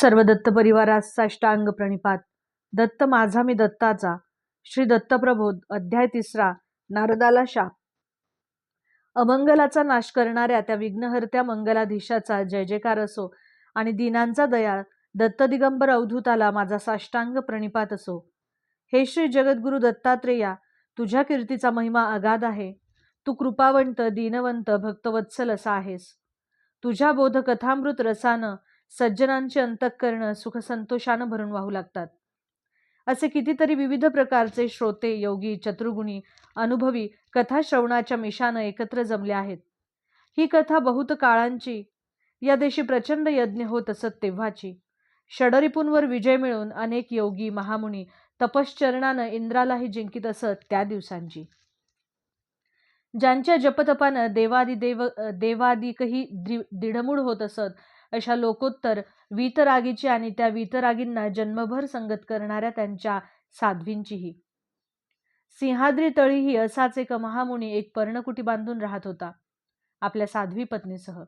सर्व दत्त परिवारास साष्टांग प्रणिपात. दत्त माझा मी दत्ताचा. श्री दत्तप्रबोध अध्याय तिसरा नारदाला शाप. अमंगलाचा नाश करणाऱ्या त्या विघ्नहर्त्या मंगलाधीशाचा जय जयकार असो आणि दिनांचा दया दत्त दिगंबर अवधूताला माझा साष्टांग प्रणिपात असो. हे श्री जगद्गुरु दत्तात्रेया तुझ्या कीर्तीचा महिमा अगाध आहे. तू कृपावंत दीनवंत भक्तवत्सल असा आहेस. तुझ्या बोधकथामृत रसानं सज्जनांचे अंतःकरण सुखसंतोषानं भरून वाहू लागतात. असे कितीतरी विविध प्रकारचे श्रोते योगी चतुर्गुणी अनुभवी कथा श्रवणाच्या मिशानं एकत्र जमले आहेत. ही कथा बहुत काळांची या देशी प्रचंड यज्ञ होत असत तेव्हाची. षडरिपूंवर विजय मिळून अनेक योगी महामुनी तपश्चरणानं इंद्रालाही जिंकित असत त्या दिवसांची. ज्यांच्या जपतपानं देवादी देव देवादिकही दृ दृढमूळ होत असत अशा लोकोत्तर वीतरागीची आणि त्या वीतरागींना जन्मभर संगत करणाऱ्या त्यांच्या साध्वींचीही. सिंहाद्री तळीही असाच एक महामुनी एक पर्णकुटी बांधून राहत होता आपल्या साध्वी पत्नीसह.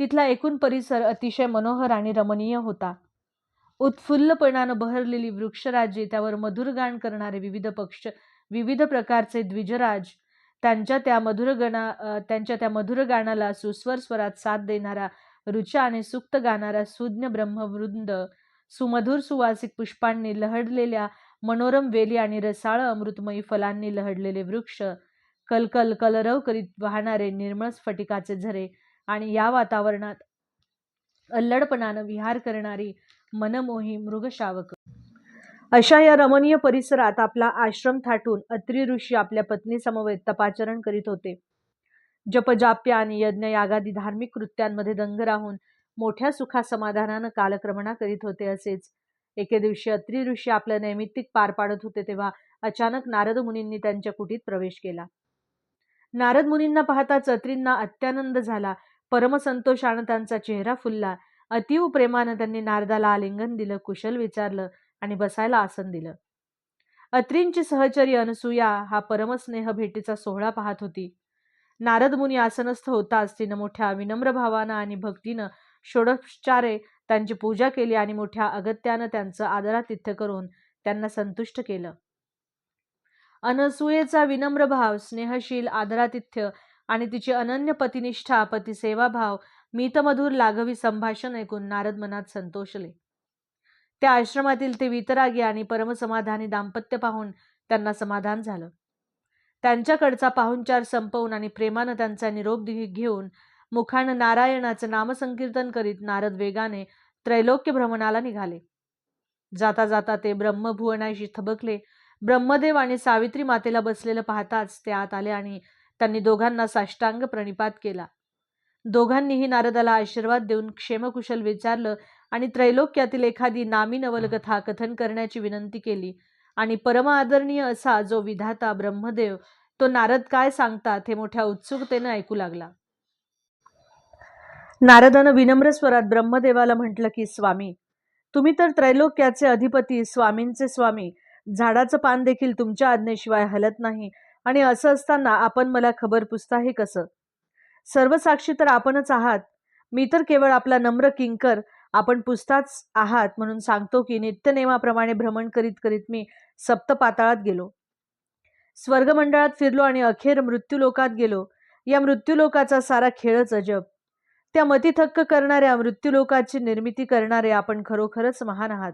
तिथला एकूण परिसर अतिशय मनोहर आणि रमणीय होता. उत्फुल्लपणानं बहरलेली वृक्षराजी त्यावर मधुर गाण करणारे विविध पक्ष विविध प्रकारचे द्विजराज त्यांच्या त्या मधुर गणा त्यांच्या त्या मधुर गाण्याला सुस्वर स्वरात साथ देणारा रुचा आणि सुक्त गाणारा सुज्ञ ब्रह्मवृंद सुमधुर सुवासिक पुष्पांनी लहडलेल्या मनोरम वेली आणि रसाळ अमृतमयी फलांनी लहडलेले वृक्ष कलकल कलरव करीत वाहणारे निर्मळ स्फटिकाचे झरे आणि या वातावरणात अल्लडपणानं विहार करणारी मनमोही मृगशावक. अशा या रमणीय परिसरात आपला आश्रम थाटून अत्री ऋषी आपल्या पत्नीसमवेत तपाचरण करीत होते. जपजाप्य आणि यज्ञ यागादी धार्मिक कृत्यांमध्ये दंग राहून मोठ्या सुखा समाधानानं कालक्रमणा करीत होते असेच. एके दिवशी अत्री ऋषी आपलं नैमित्तिक पार पाडत होते तेव्हा अचानक नारद मुनींनी त्यांच्या कुटीत प्रवेश केला. नारद मुनींना पाहताच अत्रींना अत्यानंद झाला. परमसंतोषानं त्यांचा चेहरा फुलला. अतिव प्रेमानं त्यांनी नारदाला आलिंगन दिलं कुशल विचारलं आणि बसायला आसन दिलं. अत्रींची सहचरी अनसुया हा परमस्नेह भेटीचा सोहळा पाहत होती. नारद मुनी आसनस्थ होताच. तिनं मोठ्या विनम्र भावानं आणि भक्तीनं षोडोपचारे त्यांची पूजा केली आणि मोठ्या अगत्यानं त्यांचं आदरातिथ्य करून त्यांना संतुष्ट केलं. अनसूयेचा विनम्र भाव स्नेहशील आदरातिथ्य आणि तिची अनन्य पतिनिष्ठा पतिसेवाभाव मितमधुर लाघवी संभाषण ऐकून नारद मनात संतोषले. त्या आश्रमातील ते वितरागी आणि परमसमाधानी दाम्पत्य पाहून त्यांना समाधान झालं. त्यांच्याकडचा पाहुणचार संपवून आणि प्रेमानं त्यांचा निरोप घेऊन मुखानं नारायणाचं नामसंकीर्तन करीत नारद वेगाने त्रैलोक्य भ्रमणाला निघाले. जाता जाता ते ब्रह्मभुवनाशी थबकले. ब्रह्मदेव आणि सावित्री मातेला बसलेलं पाहताच ते आत आले आणि त्यांनी दोघांना साष्टांग प्रणिपात केला. दोघांनीही नारदाला आशीर्वाद देऊन क्षेमकुशल विचारलं आणि त्रैलोक्यातील एखादी नामी नवलकथा कथन करण्याची विनंती केली. आणि परम आदरणीय असा जो विधाता ब्रह्मदेव तो नारद काय सांगतात हे मोठ्या उत्सुकतेनं ऐकू लागला. नारदानं विनम्र स्वरात ब्रह्मदेवाला म्हटलं की स्वामी तुम्ही तर त्रैलोक्याचे अधिपती स्वामींचे स्वामी. झाडाचं पान देखील तुमच्या आज्ञेशिवाय हलत नाही आणि असं असताना आपण मला खबर पुसता हे कसं? सर्व साक्षी तर आपणच आहात. मी तर केवळ आपला नम्र किंकर आपण पुसताच आहात म्हणून सांगतो की नित्यनेमाप्रमाणे भ्रमण करीत करीत मी सप्त पाताळात गेलो. स्वर्गमंडळात फिरलो आणि अखेर मृत्यूलोकात गेलो. या मृत्यूलोकाचा सारा खेळच अजब. त्या मतिथक्क करणाऱ्या मृत्यूलोकाची निर्मिती करणारे आपण खरोखरच महान आहात.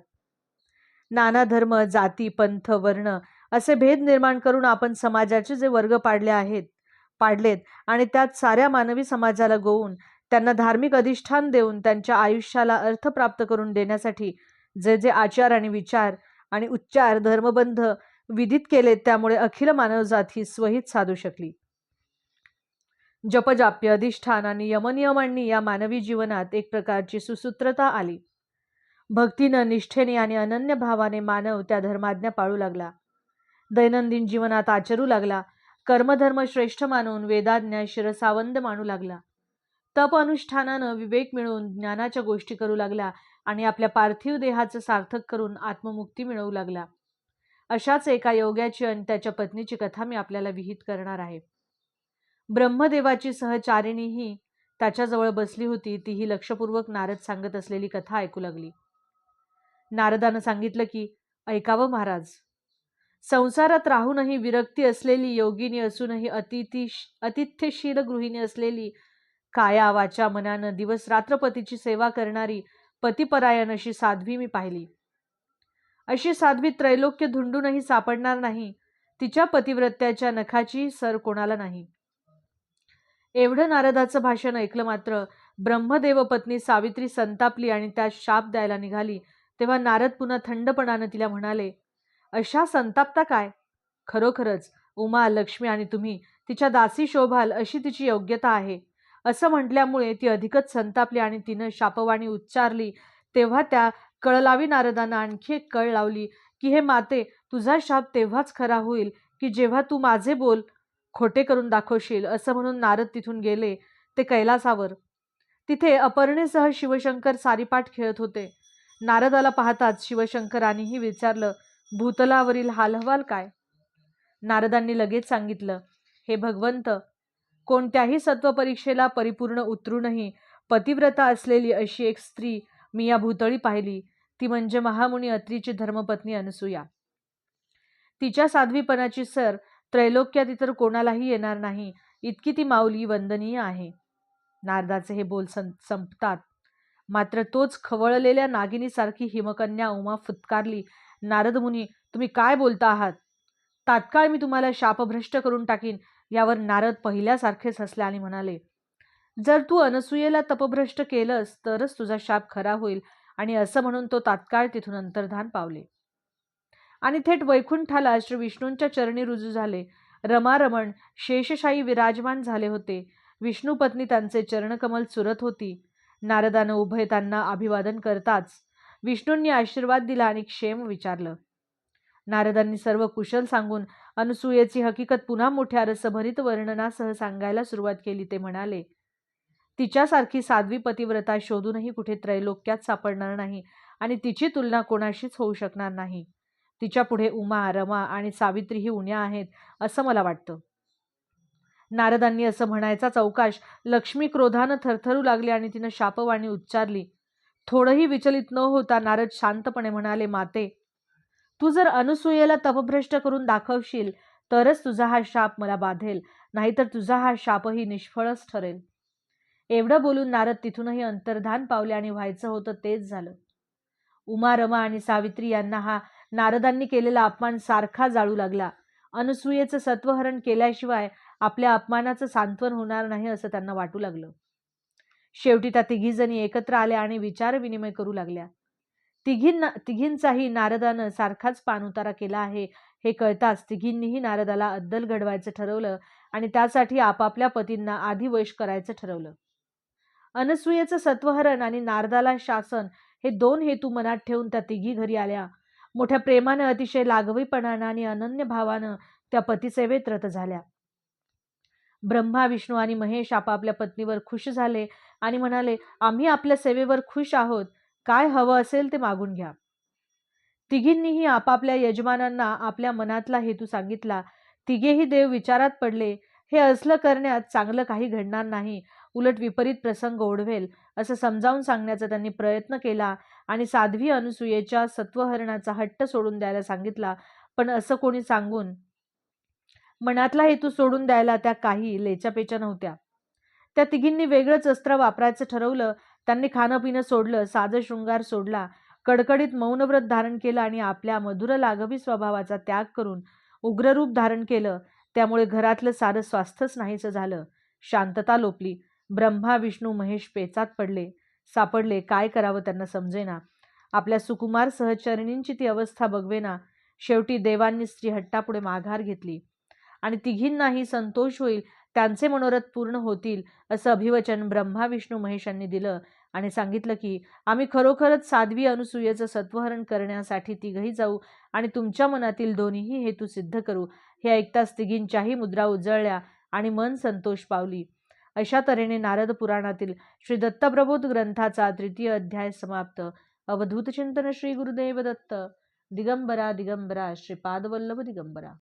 नाना धर्म जाती पंथ वर्ण असे भेद निर्माण करून आपण समाजाचे जे वर्ग पाडले आहेत पाडलेत आणि त्यात साऱ्या मानवी समाजाला गोवून त्यांना धार्मिक अधिष्ठान देऊन त्यांच्या आयुष्याला अर्थ प्राप्त करून देण्यासाठी जे जे आचार आणि विचार आणि उच्चार धर्मबंध विधित केले त्यामुळे अखिल मानवजात ही स्वहित साधू शकली. जपजाप्य अधिष्ठान आणि यमनियमांनी या मानवी जीवनात एक प्रकारची सुसूत्रता आली. भक्तीनं निष्ठेने आणि अनन्य भावाने मानव त्या धर्माज्ञा पाळू लागला. दैनंदिन जीवनात आचरू लागला. कर्मधर्म श्रेष्ठ मानून वेदाज्ञा शिरसावंद मानू लागला. तप अनुष्ठानानं विवेक मिळवून ज्ञानाच्या गोष्टी करू लागला आणि आपल्या पार्थिव देहाचं सार्थक करून आत्ममुक्ती मिळवू लागला. अशाच एका योग्याची आणि त्याच्या पत्नीची कथा मी आपल्याला विहित करणार आहे. ब्रह्मदेवाची सहचारिणीही त्याच्याजवळ बसली होती तीही लक्षपूर्वक नारद सांगत असलेली कथा ऐकू लागली. नारदानं सांगितलं की ऐकावं महाराज. संसारात राहूनही विरक्ती असलेली योगिनी असूनही अतिथी अतिथ्यशील गृहिणी असलेली काया वाचा मनानं दिवस रात्रपतीची सेवा करणारी पतिपरायण अशी साध्वी मी पाहिली. अशी साध्वी त्रैलोक्य धुंडूनही सापडणार नाही. तिच्या पतिव्रत्याच्या नखाची सर कोणाला नाही. एवढं नारदाचं भाषण ऐकलं मात्र ब्रह्मदेव पत्नी सावित्री संतापली आणि त्या शाप द्यायला निघाली तेव्हा नारद पुन्हा थंडपणानं तिला म्हणाले अशा संतापता काय? खरोखरच उमा लक्ष्मी आणि तुम्ही तिच्या दासी शोभाल अशी तिची योग्यता आहे. असं म्हटल्यामुळे ती अधिकच संतापली आणि तिनं शापवाणी उच्चारली. तेव्हा त्या कळलावी नारदानं आणखी एक कळ लावली की हे माते तुझा शाप तेव्हाच खरा होईल की जेव्हा तू माझे बोल खोटे करून दाखवशील असं म्हणून नारद तिथून गेले ते कैलासावर. तिथे अपर्णेसह शिवशंकर सारीपाठ खेळत होते. नारदाला पाहताच शिवशंकरांनीही विचारलं भूतलावरील हालहवाल काय? नारदांनी लगेच सांगितलं हे भगवंत कोणत्याही सत्वपरीक्षेला परिपूर्ण उतरूनही पतिव्रता असलेली अशी एक स्त्री मी या भूतळी पाहिली. ती म्हणजे महामुनी अत्रीची धर्मपत्नी अनसुया तिच्या साध्वीपणाची सर त्रैलोक्यात इतर कोणालाही येणार नाही. इतकी ती माऊली वंदनीय आहे. नारदाचे हे बोल संपतात. मात्र तोच खवळलेल्या नागिनीसारखी हिमकन्या उमा फुतकारली नारदमुनी तुम्ही काय बोलता आहात? तात्काळ मी तुम्हाला शापभ्रष्ट करून टाकीन. यावर नारद पहिल्यासारखेच हसले आणि म्हणाले जर तू अनसुयेला तपभ्रष्ट केलंस तरच तुझा शाप खरा होईल. आणि असं म्हणून तो तात्काळ तिथून अंतर्धान पावले. आणि थेट वैकुंठाला श्री विष्णूंच्या चरणी रुजू झाले. रमारमण शेषशाही विराजमान झाले होते. विष्णू पत्नी त्यांचे चरणकमल चुरत होती. नारदानं उभय त्यांना अभिवादन करताच विष्णूंनी आशीर्वाद दिला आणि क्षेम विचारलं नारदांनी सर्व कुशल सांगून अनुसूयेची हकीकत पुन्हा मोठ्या रसभरित वर्णनासह सांगायला सुरुवात केली ते म्हणाले तिच्यासारखी साध्वी पतिव्रता शोधूनही कुठे त्रैलोक्यात सापडणार नाही आणि तिची तुलना कोणाशीच होऊ शकणार नाही. तिच्या पुढे उमा रमा आणि सावित्री ही उण्या आहेत असं मला वाटतं नारदांनी असं म्हणायचा चौकाश लक्ष्मी क्रोधानं थरथरू लागली आणि तिनं शापवाणी उच्चारली थोडंही विचलित न होता नारद शांतपणे म्हणाले माते तू जर अनुसूयेला तपभ्रष्ट करून दाखवशील तरच तुझा हा शाप मला बाधेल नाहीतर तुझा हा शापही निष्फळच ठरेल. एवढं बोलून नारद तिथूनही अंतर्धान पावले आणि व्हायचं होतं तेच झालं. उमा रमा आणि सावित्री यांना हा नारदांनी केलेला अपमान सारखा जाळू लागला. अनुसूयेचं सत्वहरण केल्याशिवाय आपल्या अपमानाचं सांत्वन होणार नाही असं त्यांना वाटू लागलं. शेवटी त्या तिघीजणी एकत्र आल्या आणि विचार विनिमय करू लागल्या. तिघींना तिघींचाही नारदानं सारखाच पानउतारा केला आहे हे कळताच तिघींनीही नारदाला अद्दल घडवायचं ठरवलं आणि त्यासाठी आपापल्या पतींना आधी वश करायचं ठरवलं. अनसुयेचं सत्वहरण आणि नारदाला शासन हे दोन हेतू मनात ठेवून त्या तिघी घरी आल्या. मोठ्या प्रेमानं अतिशय लागवीपणानं आणि अनन्य भावानं त्या पतिसेवेत रत झाल्या. ब्रह्मा विष्णू आणि महेश आपापल्या पत्नीवर खुश झाले आणि म्हणाले आम्ही आपल्या सेवेवर खुश आहोत. काय हवं असेल ते मागून घ्या. तिघींनीही आपापल्या यजमानांना आपल्या मनातला हेतू सांगितला. तिघेही देव विचारात पडले. हे असलं करण्यात चांगलं काही घडणार नाही. उलट विपरीत प्रसंग ओढवेल असं समजावून सांगण्याचा त्यांनी प्रयत्न केला आणि साध्वी अनुसूयेच्या सत्वहरणाचा हट्ट सोडून द्यायला सांगितला. पण असं कोणी सांगून मनातला हेतू सोडून द्यायला त्या काही लेच्यापेच्या नव्हत्या. त्या तिघींनी वेगळंच अस्त्र वापरायचं ठरवलं. त्यांनी खाणं पिणं सोडलं साजं शृंगार सोडला कडकडीत मौनव्रत धारण केलं आणि आपल्या मधुर लागवी स्वभावाचा त्याग करून उग्ररूप धारण केलं. त्यामुळे घरातलं सारं स्वास्थ्यच नाहीचं झालं. शांतता लोपली. ब्रह्मा विष्णू महेश पेचात पडले. सापडले. काय करावं त्यांना समजेना. आपल्या सुकुमार सहचरणींची ती अवस्था बघवेना. शेवटी देवांनी स्त्री हट्टापुढे माघार घेतली. आणि तिघींनाही संतोष होईल त्यांचे मनोरथ पूर्ण होतील असं अभिवचन ब्रह्मा विष्णू महेशांनी दिलं आणि सांगितलं की आम्ही खरोखरच साध्वी अनुसूयेचं सत्वहरण करण्यासाठी तिघही जाऊ आणि तुमच्या मनातील दोन्हीही हेतू सिद्ध करू. हे ऐकताच तिघींच्याही मुद्रा उजळल्या आणि मन संतोष पावली. अशा तऱ्हेने नारद पुराणातील श्री दत्तप्रबोध ग्रंथाचा तृतीय अध्याय समाप्त. अवधूत चिंतन श्री गुरुदेव दत्त दिगंबरा दिगंबरा श्रीपादवल्लभ दिगंबरा.